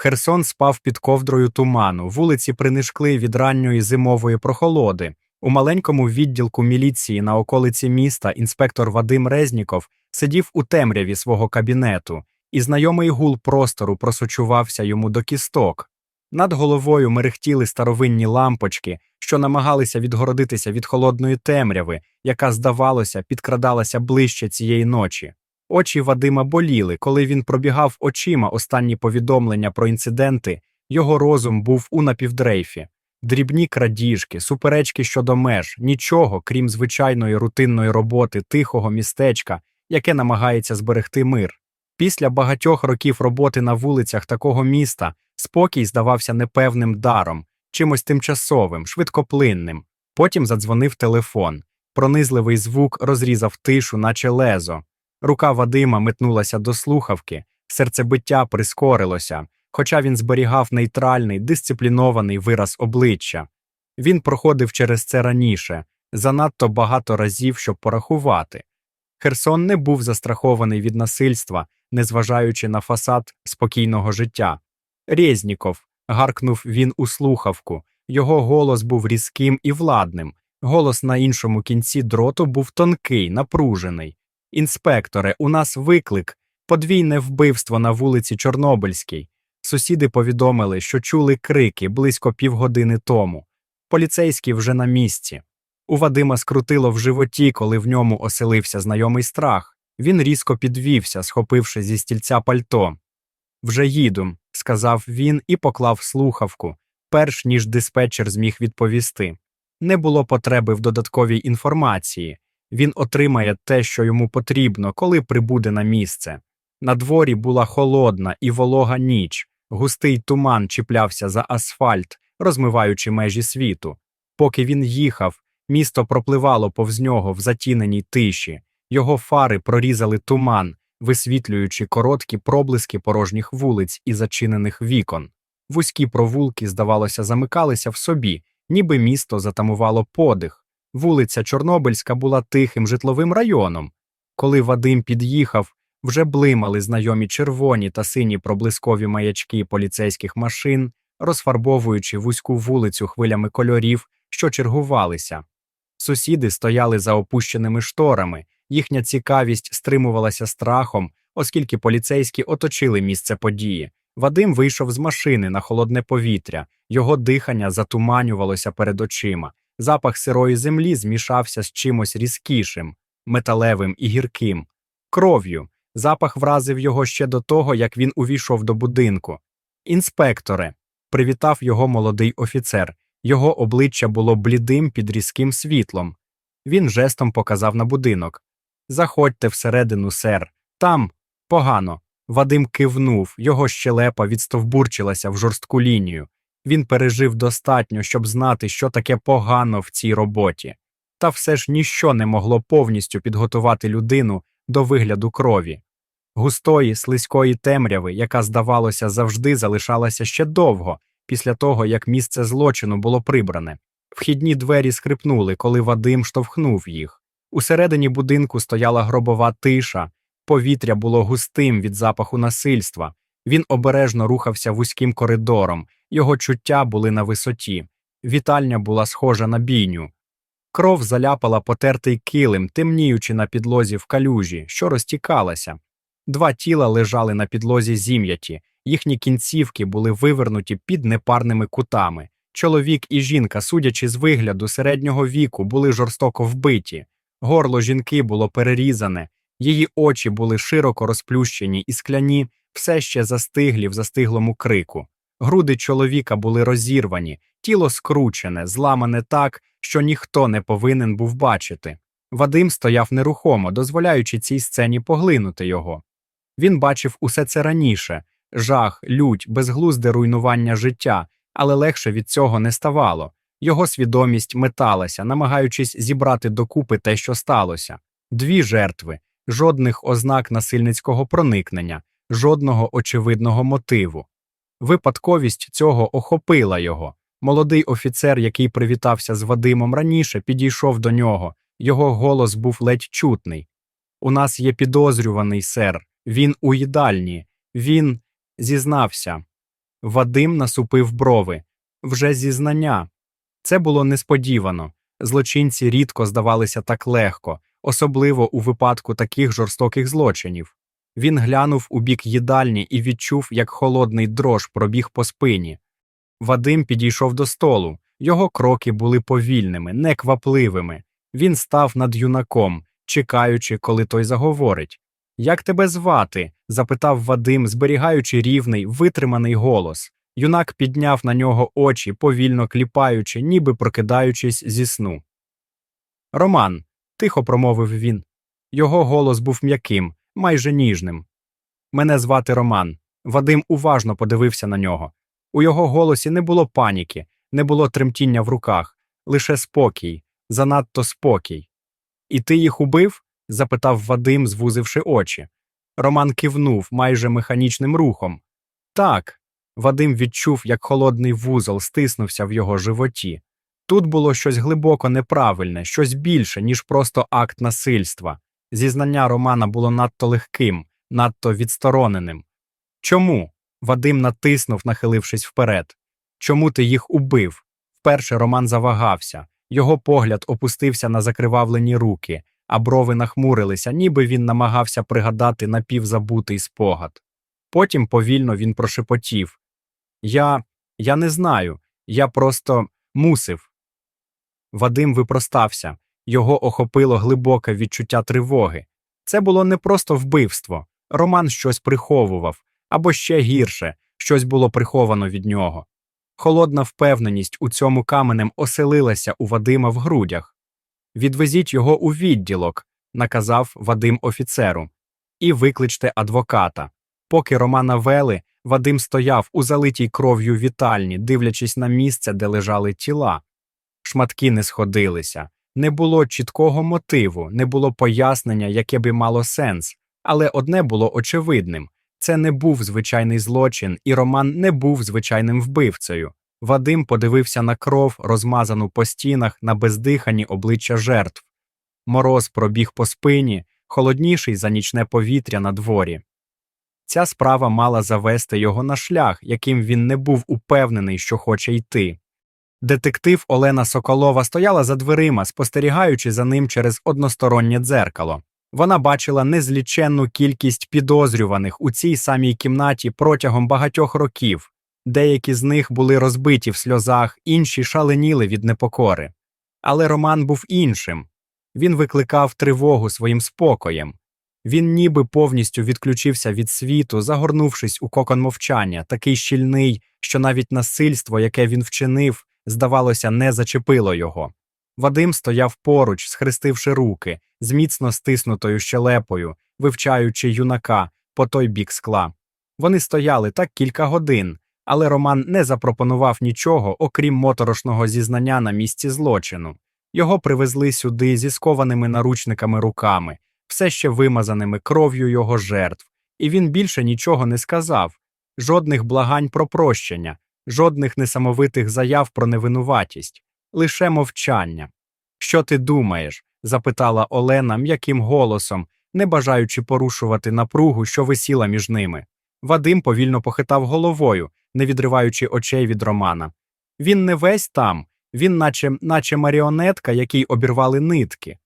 Херсон спав під ковдрою туману, вулиці принишкли від ранньої зимової прохолоди. У маленькому відділку міліції на околиці міста інспектор Вадим Резніков сидів у темряві свого кабінету, і знайомий гул простору просочувався йому до кісток. Над головою мерехтіли старовинні лампочки, що намагалися відгородитися від холодної темряви, яка, здавалося, підкрадалася ближче цієї ночі. Очі Вадима боліли, коли він пробігав очима останні повідомлення про інциденти, його розум був у напівдрейфі. Дрібні крадіжки, суперечки щодо меж, нічого, крім звичайної рутинної роботи тихого містечка, яке намагається зберегти мир. Після багатьох років роботи на вулицях такого міста спокій здавався непевним даром, чимось тимчасовим, швидкоплинним. Потім задзвонив телефон. Пронизливий звук розрізав тишу, наче лезо. Рука Вадима метнулася до слухавки, серцебиття прискорилося, хоча він зберігав нейтральний, дисциплінований вираз обличчя. Він проходив через це раніше, занадто багато разів, щоб порахувати. Херсон не був застрахований від насильства, незважаючи на фасад спокійного життя. Резніков, гаркнув він у слухавку. Його голос був різким і владним. Голос на іншому кінці дроту був тонкий, напружений. Інспекторе, у нас виклик подвійне вбивство на вулиці Чорнобильській. Сусіди повідомили, що чули крики близько півгодини тому. Поліцейські вже на місці. У Вадима скрутило в животі, коли в ньому оселився знайомий страх. Він різко підвівся, схопивши зі стільця пальто. Вже їду, сказав він і поклав слухавку, перш ніж диспетчер зміг відповісти. Не було потреби в додатковій інформації. Він отримає те, що йому потрібно, коли прибуде на місце. На дворі була холодна і волога ніч, густий туман чіплявся за асфальт, розмиваючи межі світу. Поки він їхав, місто пропливало повз нього в затіненій тиші, його фари прорізали туман, висвітлюючи короткі проблиски порожніх вулиць і зачинених вікон. Вузькі провулки, здавалося, замикалися в собі, ніби місто затамувало подих. Вулиця Чорнобильська була тихим житловим районом. Коли Вадим під'їхав, вже блимали знайомі червоні та сині проблискові маячки поліцейських машин, розфарбовуючи вузьку вулицю хвилями кольорів, що чергувалися. Сусіди стояли за опущеними шторами, їхня цікавість стримувалася страхом, оскільки поліцейські оточили місце події. Вадим вийшов з машини на холодне повітря, його дихання затуманювалося перед очима. Запах сирої землі змішався з чимось різкішим, металевим і гірким, кров'ю. Запах вразив його ще до того, як він увійшов до будинку. Інспекторе, привітав його молодий офіцер. Його обличчя було блідим під різким світлом. Він жестом показав на будинок. Заходьте всередину, сер. Там погано. Вадим кивнув, його щелепа відстовбурчилася в жорстку лінію. Він пережив достатньо, щоб знати, що таке погано в цій роботі. Та все ж ніщо не могло повністю підготувати людину до вигляду крові. Густої, слизької темряви, яка, здавалося, завжди залишалася ще довго, після того, як місце злочину було прибране. Вхідні двері скрипнули, коли Вадим штовхнув їх. Усередині будинку стояла гробова тиша, повітря було густим від запаху насильства. Він обережно рухався вузьким коридором, його чуття були на висоті. Вітальня була схожа на бійню. Кров заляпала потертий килим, темніючи на підлозі в калюжі, що розтікалася. Два тіла лежали на підлозі зім'яті, їхні кінцівки були вивернуті під непарними кутами. Чоловік і жінка, судячи з вигляду середнього віку, були жорстоко вбиті. Горло жінки було перерізане, її очі були широко розплющені і скляні, все ще застиглі в застиглому крику. Груди чоловіка були розірвані, тіло скручене, зламане так, що ніхто не повинен був бачити. Вадим стояв нерухомо, дозволяючи цій сцені поглинути його. Він бачив усе це раніше жах, лють, безглузде руйнування життя, але легше від цього не ставало. Його свідомість металася, намагаючись зібрати докупи те, що сталося. Дві жертви, жодних ознак насильницького проникнення, жодного очевидного мотиву. Випадковість цього охопила його. Молодий офіцер, який привітався з Вадимом раніше, підійшов до нього. Його голос був ледь чутний. У нас є підозрюваний сер. Він у їдальні. Він зізнався. Вадим насупив брови. Вже зізнання. Це було несподівано. Злочинці рідко здавалися так легко, особливо у випадку таких жорстоких злочинів. Він глянув у бік їдальні і відчув, як холодний дрож пробіг по спині. Вадим підійшов до столу. Його кроки були повільними, неквапливими. Він став над юнаком, чекаючи, коли той заговорить. Як тебе звати? запитав Вадим, зберігаючи рівний, витриманий голос. Юнак підняв на нього очі, повільно кліпаючи, ніби прокидаючись зі сну. Роман, тихо промовив він. Його голос був м'яким, майже ніжним. Мене звати Роман. Вадим уважно подивився на нього. У його голосі не було паніки, не було тремтіння в руках, лише спокій, занадто спокій. І ти їх убив? запитав Вадим, звузивши очі. Роман кивнув майже механічним рухом. Так. Вадим відчув, як холодний вузол стиснувся в його животі. Тут було щось глибоко неправильне, щось більше, ніж просто акт насильства. Зізнання Романа було надто легким, надто відстороненим. Чому? Вадим натиснув, нахилившись вперед. Чому ти їх убив? Вперше Роман завагався. Його погляд опустився на закривавлені руки, а брови нахмурилися, ніби він намагався пригадати напівзабутий спогад. Потім повільно він прошепотів Я. я не знаю, я просто мусив. Вадим випростався, його охопило глибоке відчуття тривоги. Це було не просто вбивство. Роман щось приховував, або ще гірше, щось було приховано від нього. Холодна впевненість у цьому каменем оселилася у Вадима в грудях. Відвезіть його у відділок, наказав Вадим офіцеру, і викличте адвоката. Поки Романа вели, Вадим стояв у залитій кров'ю вітальні, дивлячись на місце, де лежали тіла. Шматки не сходилися, не було чіткого мотиву, не було пояснення, яке би мало сенс, але одне було очевидним це не був звичайний злочин, і Роман не був звичайним вбивцею. Вадим подивився на кров, розмазану по стінах, на бездихані обличчя жертв. Мороз пробіг по спині, холодніший за нічне повітря на дворі. Ця справа мала завести його на шлях, яким він не був упевнений, що хоче йти. Детектив Олена Соколова стояла за дверима, спостерігаючи за ним через одностороннє дзеркало. Вона бачила незліченну кількість підозрюваних у цій самій кімнаті протягом багатьох років. Деякі з них були розбиті в сльозах, інші шаленіли від непокори. Але Роман був іншим він викликав тривогу своїм спокоєм. Він ніби повністю відключився від світу, загорнувшись у кокон мовчання, такий щільний, що навіть насильство, яке він вчинив, здавалося, не зачепило його. Вадим стояв поруч, схрестивши руки, з міцно стиснутою щелепою, вивчаючи юнака по той бік скла. Вони стояли так кілька годин, але Роман не запропонував нічого, окрім моторошного зізнання на місці злочину. Його привезли сюди зі скованими наручниками руками, все ще вимазаними кров'ю його жертв, і він більше нічого не сказав жодних благань про прощення, жодних несамовитих заяв про невинуватість, лише мовчання. Що ти думаєш? запитала Олена м'яким голосом, не бажаючи порушувати напругу, що висіла між ними. Вадим повільно похитав головою, не відриваючи очей від Романа. Він не весь там, він, наче, наче маріонетка, якій обірвали нитки.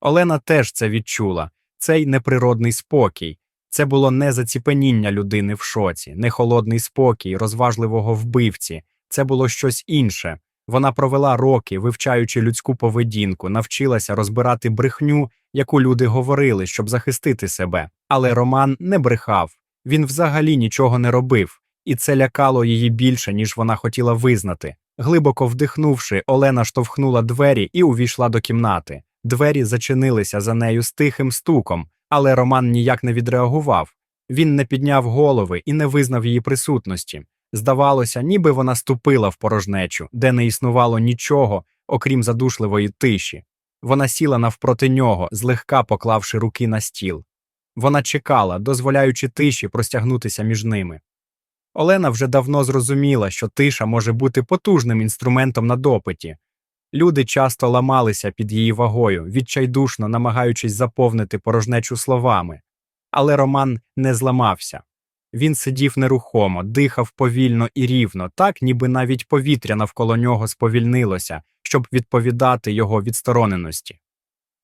Олена теж це відчула цей неприродний спокій. Це було не заціпеніння людини в шоці, не холодний спокій, розважливого вбивці, це було щось інше. Вона провела роки, вивчаючи людську поведінку, навчилася розбирати брехню, яку люди говорили, щоб захистити себе. Але Роман не брехав, він взагалі нічого не робив, і це лякало її більше, ніж вона хотіла визнати. Глибоко вдихнувши, Олена штовхнула двері і увійшла до кімнати. Двері зачинилися за нею з тихим стуком, але Роман ніяк не відреагував. Він не підняв голови і не визнав її присутності. Здавалося, ніби вона ступила в порожнечу, де не існувало нічого, окрім задушливої тиші. Вона сіла навпроти нього, злегка поклавши руки на стіл. Вона чекала, дозволяючи тиші простягнутися між ними. Олена вже давно зрозуміла, що тиша може бути потужним інструментом на допиті. Люди часто ламалися під її вагою, відчайдушно намагаючись заповнити порожнечу словами. Але Роман не зламався. Він сидів нерухомо, дихав повільно і рівно, так ніби навіть повітря навколо нього сповільнилося, щоб відповідати його відстороненості.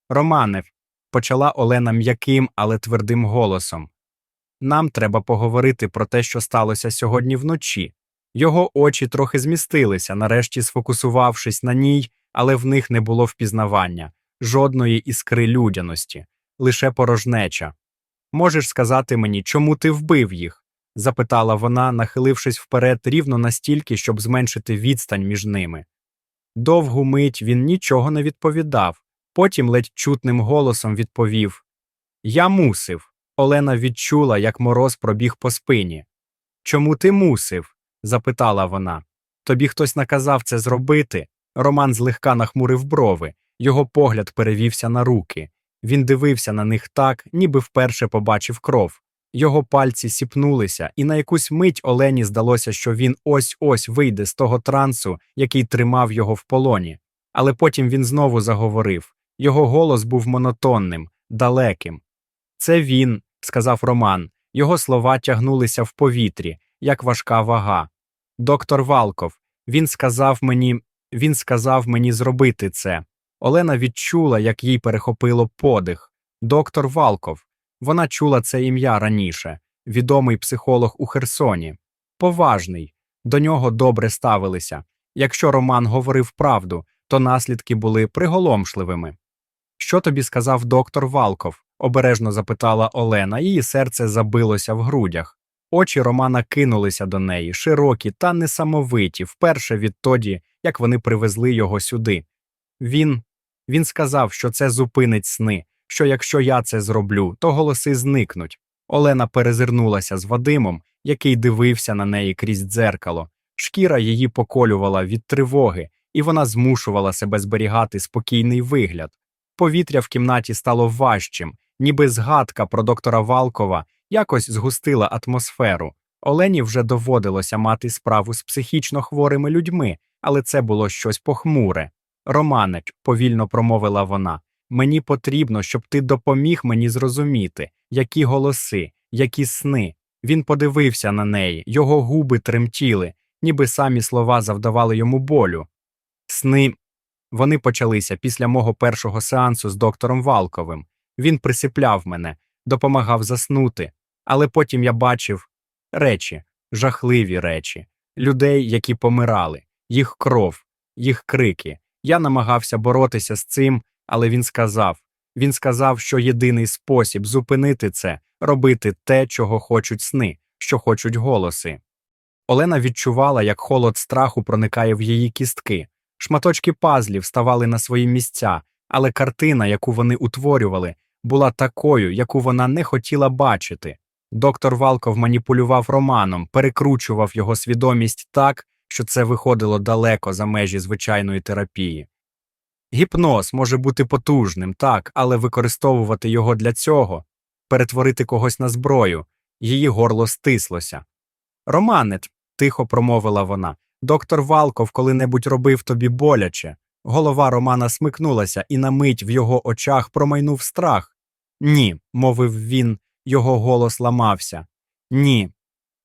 Романев, почала Олена м'яким, але твердим голосом. Нам треба поговорити про те, що сталося сьогодні вночі. Його очі трохи змістилися, нарешті сфокусувавшись на ній, але в них не було впізнавання, жодної іскри людяності, лише порожнеча. Можеш сказати мені, чому ти вбив їх? запитала вона, нахилившись вперед рівно настільки, щоб зменшити відстань між ними. Довгу мить він нічого не відповідав, потім ледь чутним голосом відповів Я мусив. Олена відчула, як мороз пробіг по спині. Чому ти мусив? Запитала вона. Тобі хтось наказав це зробити? Роман злегка нахмурив брови, його погляд перевівся на руки. Він дивився на них так, ніби вперше побачив кров. Його пальці сіпнулися, і на якусь мить Олені здалося, що він ось ось вийде з того трансу, який тримав його в полоні. Але потім він знову заговорив. Його голос був монотонним, далеким. Це він, сказав Роман. Його слова тягнулися в повітрі, як важка вага. Доктор Валков, він сказав мені, він сказав мені зробити це. Олена відчула, як їй перехопило подих. Доктор Валков. Вона чула це ім'я раніше, відомий психолог у Херсоні. Поважний, до нього добре ставилися. Якщо Роман говорив правду, то наслідки були приголомшливими. Що тобі сказав доктор Валков? обережно запитала Олена, її серце забилося в грудях. Очі Романа кинулися до неї, широкі та несамовиті, вперше відтоді, як вони привезли його сюди. Він він сказав, що це зупинить сни, що якщо я це зроблю, то голоси зникнуть. Олена перезирнулася з Вадимом, який дивився на неї крізь дзеркало. Шкіра її поколювала від тривоги, і вона змушувала себе зберігати спокійний вигляд. Повітря в кімнаті стало важчим, ніби згадка про доктора Валкова якось згустила атмосферу. Олені вже доводилося мати справу з психічно хворими людьми, але це було щось похмуре. Романе, повільно промовила вона, мені потрібно, щоб ти допоміг мені зрозуміти, які голоси, які сни. Він подивився на неї, його губи тремтіли, ніби самі слова завдавали йому болю. Сни. Вони почалися після мого першого сеансу з доктором Валковим. Він присипляв мене, допомагав заснути, але потім я бачив речі, жахливі речі, людей, які помирали, їх кров, їх крики. Я намагався боротися з цим, але він сказав він сказав, що єдиний спосіб зупинити це робити те, чого хочуть сни, що хочуть голоси. Олена відчувала, як холод страху проникає в її кістки. Шматочки пазлів ставали на свої місця, але картина, яку вони утворювали, була такою, яку вона не хотіла бачити. Доктор Валков маніпулював романом, перекручував його свідомість так, що це виходило далеко за межі звичайної терапії. Гіпноз може бути потужним, так, але використовувати його для цього, перетворити когось на зброю, її горло стислося. Романет, тихо промовила вона, доктор Валков коли-небудь робив тобі боляче. Голова Романа смикнулася, і на мить в його очах промайнув страх. Ні, мовив він, його голос ламався. Ні.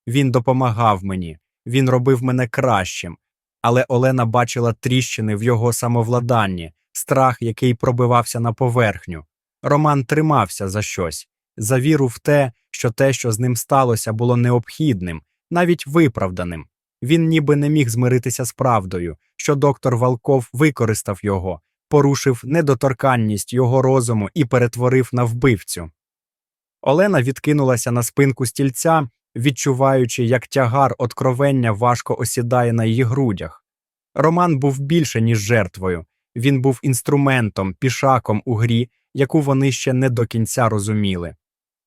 Він допомагав мені, він робив мене кращим. Але Олена бачила тріщини в його самовладанні, страх, який пробивався на поверхню. Роман тримався за щось, за віру в те, що те, що з ним сталося, було необхідним, навіть виправданим. Він ніби не міг змиритися з правдою, що доктор Валков використав його, порушив недоторканність його розуму і перетворив на вбивцю. Олена відкинулася на спинку стільця, відчуваючи, як тягар откровення важко осідає на її грудях. Роман був більше, ніж жертвою, він був інструментом, пішаком у грі, яку вони ще не до кінця розуміли.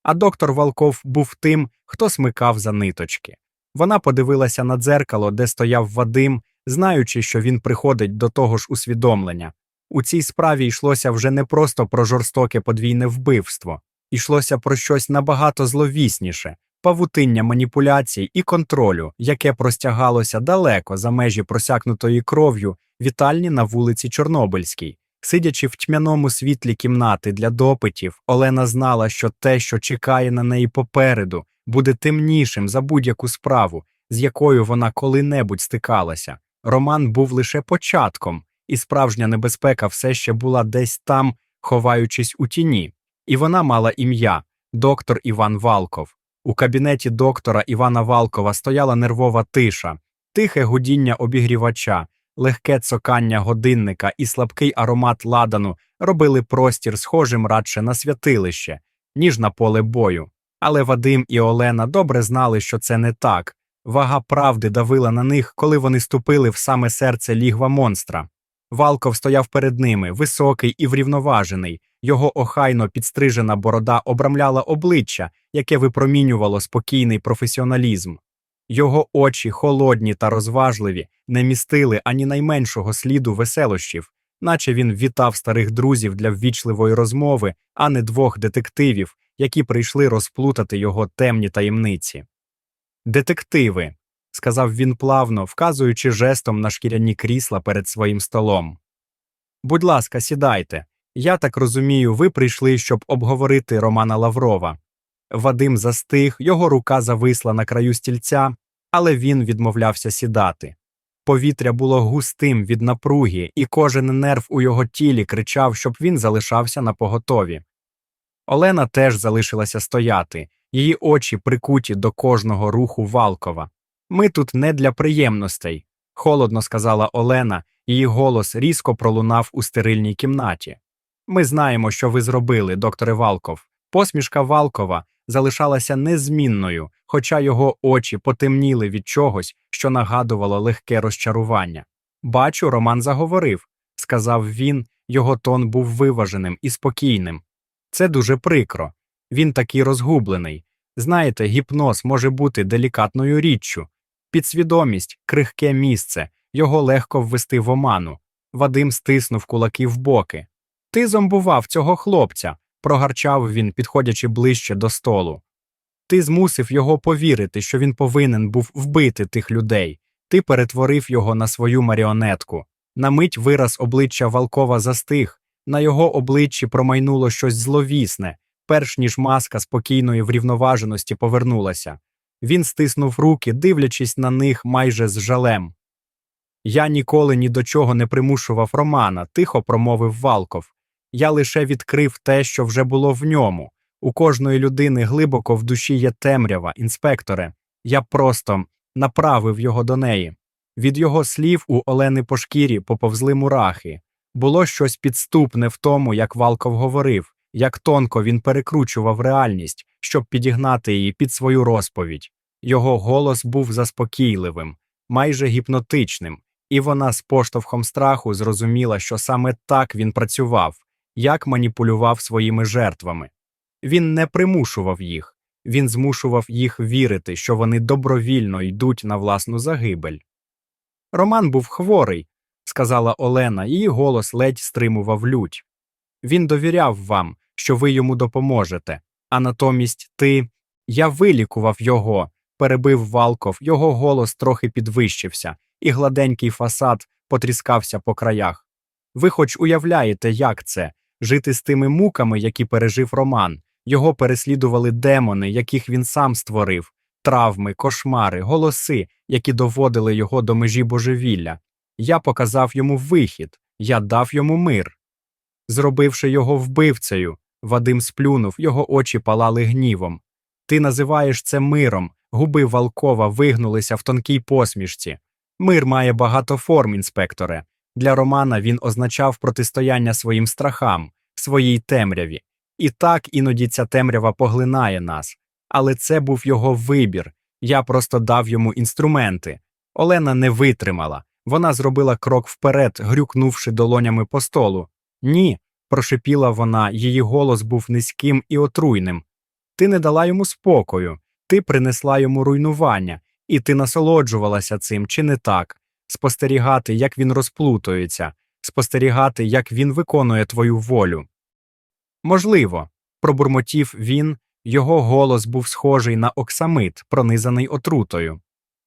А доктор Валков був тим, хто смикав за ниточки. Вона подивилася на дзеркало, де стояв Вадим, знаючи, що він приходить до того ж усвідомлення. У цій справі йшлося вже не просто про жорстоке подвійне вбивство, йшлося про щось набагато зловісніше павутиння маніпуляцій і контролю, яке простягалося далеко за межі просякнутої кров'ю вітальні на вулиці Чорнобильській. Сидячи в тьмяному світлі кімнати для допитів, Олена знала, що те, що чекає на неї попереду, буде темнішим за будь-яку справу, з якою вона коли-небудь стикалася. Роман був лише початком, і справжня небезпека все ще була десь там, ховаючись у тіні. І вона мала ім'я доктор Іван Валков. У кабінеті доктора Івана Валкова стояла нервова тиша, тихе гудіння обігрівача, легке цокання годинника і слабкий аромат ладану робили простір схожим радше на святилище, ніж на поле бою. Але Вадим і Олена добре знали, що це не так. Вага правди давила на них, коли вони ступили в саме серце лігва монстра. Валков стояв перед ними, високий і врівноважений. Його охайно підстрижена борода обрамляла обличчя, яке випромінювало спокійний професіоналізм. Його очі, холодні та розважливі, не містили ані найменшого сліду веселощів, наче він вітав старих друзів для ввічливої розмови, а не двох детективів, які прийшли розплутати його темні таємниці. Детективи, сказав він плавно, вказуючи жестом на шкіряні крісла перед своїм столом. Будь ласка, сідайте. Я так розумію, ви прийшли, щоб обговорити Романа Лаврова. Вадим застиг, його рука зависла на краю стільця, але він відмовлявся сідати. Повітря було густим від напруги, і кожен нерв у його тілі кричав, щоб він залишався на поготові. Олена теж залишилася стояти, її очі прикуті до кожного руху Валкова. Ми тут не для приємностей, холодно сказала Олена, її голос різко пролунав у стерильній кімнаті. Ми знаємо, що ви зробили, докторе Валков. Посмішка Валкова залишалася незмінною, хоча його очі потемніли від чогось, що нагадувало легке розчарування. Бачу, Роман заговорив, сказав він, його тон був виваженим і спокійним. Це дуже прикро. Він такий розгублений. Знаєте, гіпноз може бути делікатною річчю. Підсвідомість, крихке місце, його легко ввести в оману. Вадим стиснув кулаки в боки. Ти зомбував цього хлопця, прогарчав він, підходячи ближче до столу. Ти змусив його повірити, що він повинен був вбити тих людей. Ти перетворив його на свою маріонетку. На мить вираз обличчя Валкова застиг, на його обличчі промайнуло щось зловісне, перш ніж маска спокійної врівноваженості повернулася. Він стиснув руки, дивлячись на них майже з жалем. Я ніколи ні до чого не примушував Романа, тихо промовив Валков. Я лише відкрив те, що вже було в ньому. У кожної людини глибоко в душі є темрява, інспекторе. Я просто направив його до неї. Від його слів у Олени по шкірі поповзли мурахи. Було щось підступне в тому, як Валков говорив, як тонко він перекручував реальність, щоб підігнати її під свою розповідь. Його голос був заспокійливим, майже гіпнотичним, і вона з поштовхом страху зрозуміла, що саме так він працював, як маніпулював своїми жертвами. Він не примушував їх, він змушував їх вірити, що вони добровільно йдуть на власну загибель. Роман був хворий, сказала Олена, її голос ледь стримував лють. Він довіряв вам, що ви йому допоможете, а натомість ти. Я вилікував його, перебив Валков, його голос трохи підвищився, і гладенький фасад потріскався по краях. Ви хоч уявляєте, як це жити з тими муками, які пережив Роман. Його переслідували демони, яких він сам створив, травми, кошмари, голоси, які доводили його до межі божевілля. Я показав йому вихід, я дав йому мир. Зробивши його вбивцею, Вадим сплюнув, його очі палали гнівом. Ти називаєш це миром, губи Валкова вигнулися в тонкій посмішці. Мир має багато форм, інспекторе. Для Романа він означав протистояння своїм страхам, своїй темряві. І так іноді ця темрява поглинає нас. Але це був його вибір. Я просто дав йому інструменти. Олена не витримала. Вона зробила крок вперед, грюкнувши долонями по столу. Ні, прошепіла вона, її голос був низьким і отруйним. Ти не дала йому спокою, ти принесла йому руйнування, і ти насолоджувалася цим, чи не так? Спостерігати, як він розплутується, спостерігати, як він виконує твою волю. Можливо, пробурмотів він, його голос був схожий на оксамит, пронизаний отрутою.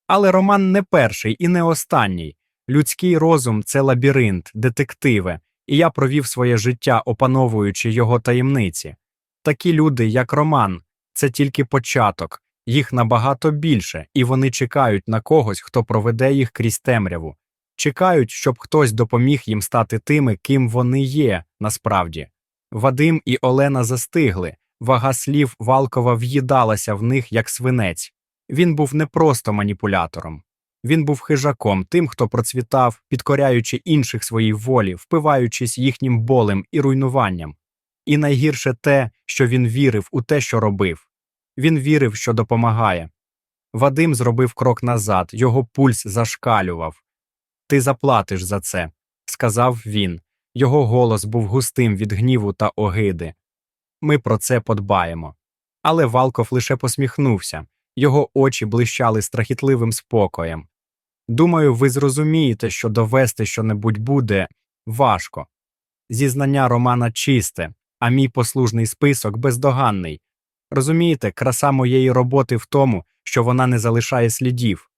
Але Роман не перший і не останній. Людський розум це лабіринт, детективе, і я провів своє життя, опановуючи його таємниці. Такі люди, як Роман, це тільки початок. Їх набагато більше, і вони чекають на когось, хто проведе їх крізь темряву. Чекають, щоб хтось допоміг їм стати тими, ким вони є насправді. Вадим і Олена застигли, вага слів Валкова в'їдалася в них, як свинець. Він був не просто маніпулятором. Він був хижаком, тим, хто процвітав, підкоряючи інших своїй волі, впиваючись їхнім болем і руйнуванням. І найгірше те, що він вірив у те, що робив. Він вірив, що допомагає. Вадим зробив крок назад, його пульс зашкалював. Ти заплатиш за це, сказав він. Його голос був густим від гніву та огиди. Ми про це подбаємо. Але Валков лише посміхнувся, його очі блищали страхітливим спокоєм. Думаю, ви зрозумієте, що довести щонебудь буде важко. Зізнання Романа чисте, а мій послужний список бездоганний. Розумієте, краса моєї роботи в тому, що вона не залишає слідів,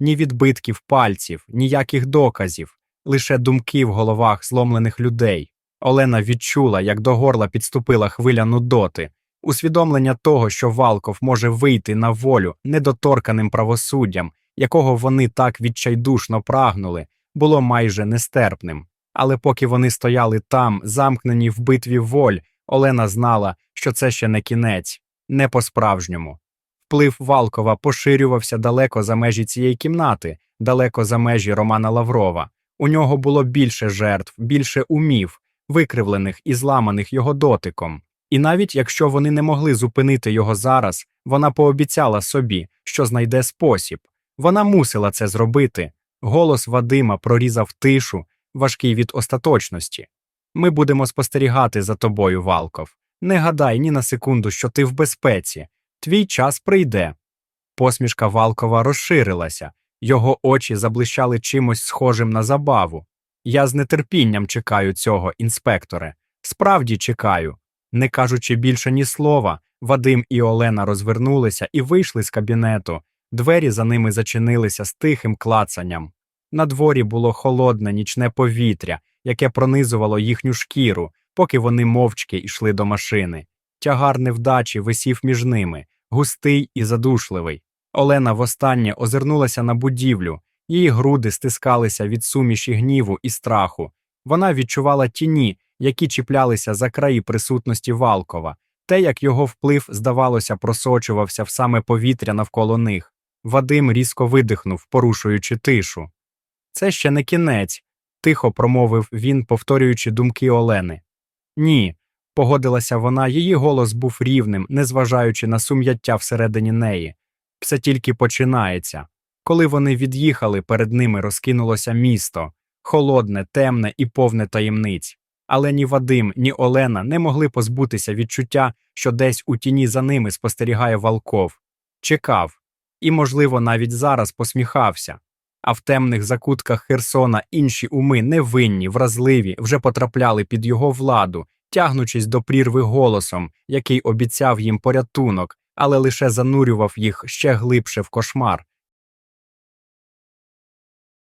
ні відбитків пальців, ніяких доказів, лише думки в головах зломлених людей. Олена відчула, як до горла підступила хвиля нудоти, усвідомлення того, що Валков може вийти на волю недоторканим правосуддям, якого вони так відчайдушно прагнули, було майже нестерпним. Але поки вони стояли там, замкнені в битві воль, Олена знала, що це ще не кінець, не по-справжньому. Вплив Валкова поширювався далеко за межі цієї кімнати, далеко за межі Романа Лаврова. У нього було більше жертв, більше умів, викривлених і зламаних його дотиком. І навіть якщо вони не могли зупинити його зараз, вона пообіцяла собі, що знайде спосіб. Вона мусила це зробити. Голос Вадима прорізав тишу, важкий від остаточності. Ми будемо спостерігати за тобою, Валков. Не гадай ні на секунду, що ти в безпеці. Твій час прийде. Посмішка Валкова розширилася, його очі заблищали чимось схожим на забаву. Я з нетерпінням чекаю цього, інспекторе. Справді чекаю. Не кажучи більше ні слова, Вадим і Олена розвернулися і вийшли з кабінету. Двері за ними зачинилися з тихим клацанням. На дворі було холодне нічне повітря, яке пронизувало їхню шкіру, поки вони мовчки йшли до машини. Тягар невдачі висів між ними, густий і задушливий. Олена востаннє озирнулася на будівлю, її груди стискалися від суміші гніву і страху. Вона відчувала тіні, які чіплялися за краї присутності Валкова, те, як його вплив, здавалося, просочувався в саме повітря навколо них. Вадим різко видихнув, порушуючи тишу. Це ще не кінець, тихо промовив він, повторюючи думки Олени. Ні, погодилася вона, її голос був рівним, незважаючи на сум'яття всередині неї. Все тільки починається. Коли вони від'їхали, перед ними розкинулося місто холодне, темне і повне таємниць. Але ні Вадим, ні Олена не могли позбутися відчуття, що десь у тіні за ними спостерігає Валков. Чекав і, можливо, навіть зараз посміхався. А в темних закутках Херсона інші уми невинні, вразливі, вже потрапляли під його владу, тягнучись до прірви голосом, який обіцяв їм порятунок, але лише занурював їх ще глибше в кошмар.